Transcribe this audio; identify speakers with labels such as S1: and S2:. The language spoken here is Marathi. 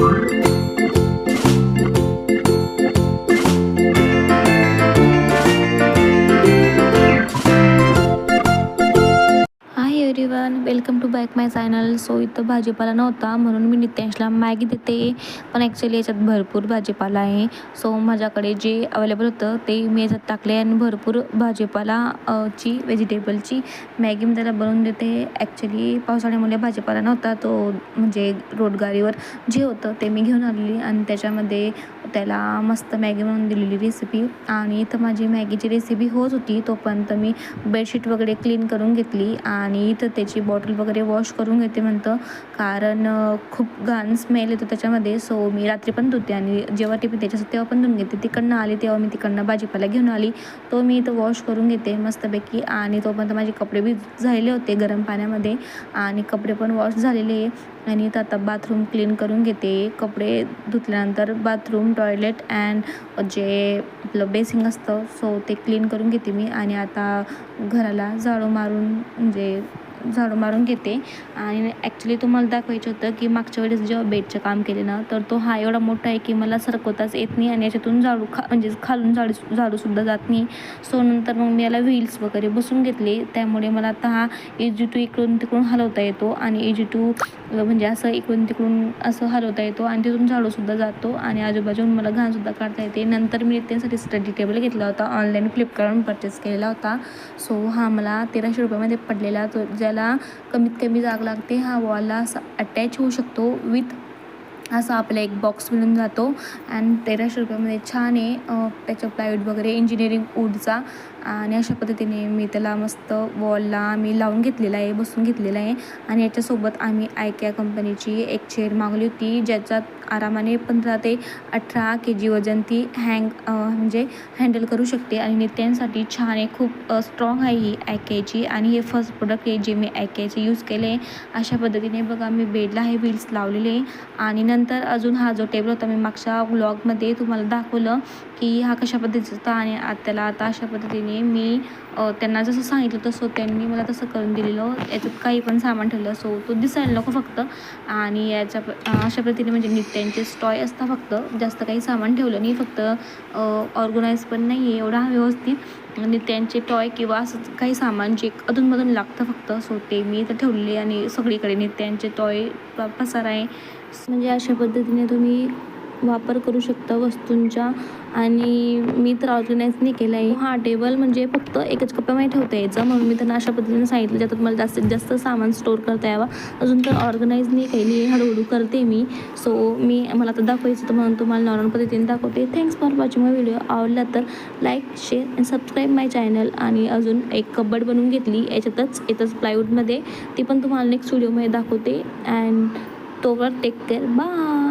S1: Thank you. Back my channel so इथं भाजीपाला नव्हता म्हणून मी नित्यांशला मॅगी देते. पण ॲक्च्युली याच्यात भरपूर भाजीपाला आहे. सो माझ्याकडे जे अवेलेबल होतं ते मी याच्यात टाकले आणि भरपूर भाजीपाला ची व्हेजिटेबलची मॅगी मी त्याला बनवून देते. ॲक्च्युली पावसाळ्यामुळे भाजीपाला नव्हता तो म्हणजे रोडगाडीवर जे होतं ते मी घेऊन आलेली. आणि त्याच्यामध्ये त्याला मस्त मॅगी म्हणून दिलेली रेसिपी आणि इथं माझी मॅगीची रेसिपी होत होती तोपर्यंत मी बेडशीट वगैरे क्लीन करून घेतली. आणि इथं त्याची बॉटल वगैरे वॉश करून घेते म्हणतं कारण खूप घाण स्मेल येतो त्याच्यामध्ये. सो मी रात्री पण धुते आणि जेव्हा टिपी त्याच्यासाठी तेव्हा पण धुवून घेते. तिकडनं आली तेव्हा मी तिकडनं भाजीपाला घेऊन आली. तो मी इथं वॉश करून घेते मस्तपैकी. आणि तोपर्यंत माझे कपडे बी झालेले होते गरम पाण्यामध्ये. आणि कपडे पण वॉश झालेले. आणि इथं आता बाथरूम क्लीन करून घेते. कपडे धुतल्यानंतर बाथरूम टॉयलेट अँड जे आपलं बेसिंग असतं सो ते क्लीन करून घेते मी. आणि आता घराला झाडू मारून म्हणजे झाडू मारून घेते. आणि ॲक्च्युली तुम्हाला दाखवायचं होतं की मागच्या वेळेस जेव्हा बेडचं काम केले ना तर तो हा एवढा मोठा आहे की मला सरकवताच येत नाही आणि याच्यातून झाडू खा म्हणजे खालून झाडू झाडूसुद्धा जात नाही. सो नंतर मग मी याला व्हील्स वगैरे बसून घेतले. त्यामुळे मला आता हा इजी टू इकडून तिकडून हलवता येतो आणि इजी टू म्हणजे असं इकडून तिकडून असं हलवता येतो आणि तिथून झाडूसुद्धा जातो आणि आजूबाजून मला घाणसुद्धा काढता येते. नंतर मी त्यांसाठी स्टडी टेबल घेतला होता. ऑनलाईन फ्लिपकार्टवरून परचेस केलेला होता. सो हा मला तेराशे रुपयामध्ये पडलेला. तो ज्या ज्याला कमीत कमी जाग लागते. हा वॉलला असा अटॅच होऊ शकतो विथ असा आपला एक बॉक्स मिळून जातो. आणि तेराशे रुपयामध्ये छान आहे त्याच्या त्याचं प्लायवूड वगैरे इंजिनिअरिंग वूडचा आणि अशा पद्धतीने मी त्याला मस्त वॉलला आम्ही लावून घेतलेला आहे बसून घेतलेला आहे. आणि याच्यासोबत आम्ही आयक्या कंपनीची एक चेअर मागवली होती ज्याच्यात आरामाने पंधरा ते अठरा के जी वजन ती हँग म्हणजे हँडल करू शकते. आणि नित्यांसाठी छान आहे खूप स्ट्रॉंग आहे ही आयक्याची आणि हे फर्स्ट प्रोडक्ट आहे जे मी आयक्याचे यूज केले आहे. अशा पद्धतीने बघा मी बेडला हे व्हील्स लावलेले आहे. आणि नंतर अजून हा जो टेबल होता मी मागच्या व्लॉगमध्ये तुम्हाला दाखवलं की हा कशा पद्धतीचा होता आणि त्याला आता अशा पद्धतीने मी त्यांना जसं सांगितलं तसं त्यांनी मला तसं करून दिलेलं. याच्यात काही पण सामान ठेवलं सो तो दिसायला नको फक्त. आणि याच्या अशा पद्धतीने म्हणजे नित्यांचे स्टॉय असतात फक्त. जास्त काही सामान ठेवलं नाही फक्त ऑर्गनाईज पण नाही आहे एवढा व्यवस्थित. आणि त्यांचे टॉय किंवा असं काही सामान जे अधूनमधून लागतं फक्त सो ते मी इथं ठेवलेले आणि सगळीकडे. नित्यांचे टॉय पसार आहे. म्हणजे अशा पद्धतीने तुम्ही वापर करू शकता वस्तूंच्या आणि मी तर ऑर्गनाईज नाही केलं आहे हा टेबल म्हणजे फक्त एकच कप्प्यामध्ये ठेवता यायचं. म्हणून मी त्यांना अशा पद्धतीने सांगितलं ज्यात मला जास्तीत जास्त सामान स्टोअर करता यावा. अजून तर ऑर्गनाईज नाही केली. हळूहळू करते मी. सो मी मला तर दाखवायचं तर म्हणून तुम्हाला नॉर्मल पद्धतीने दाखवते. Thanks for watching my video आवडला तर like share and subscribe my channel आणि अजून एक कबड बनवून घेतली. याच्यातच येतच प्लायवूडमध्ये ती पण तुम्हाला नेक्स्ट व्हिडिओमध्ये दाखवते. अँड तोवर टेक केअर बाय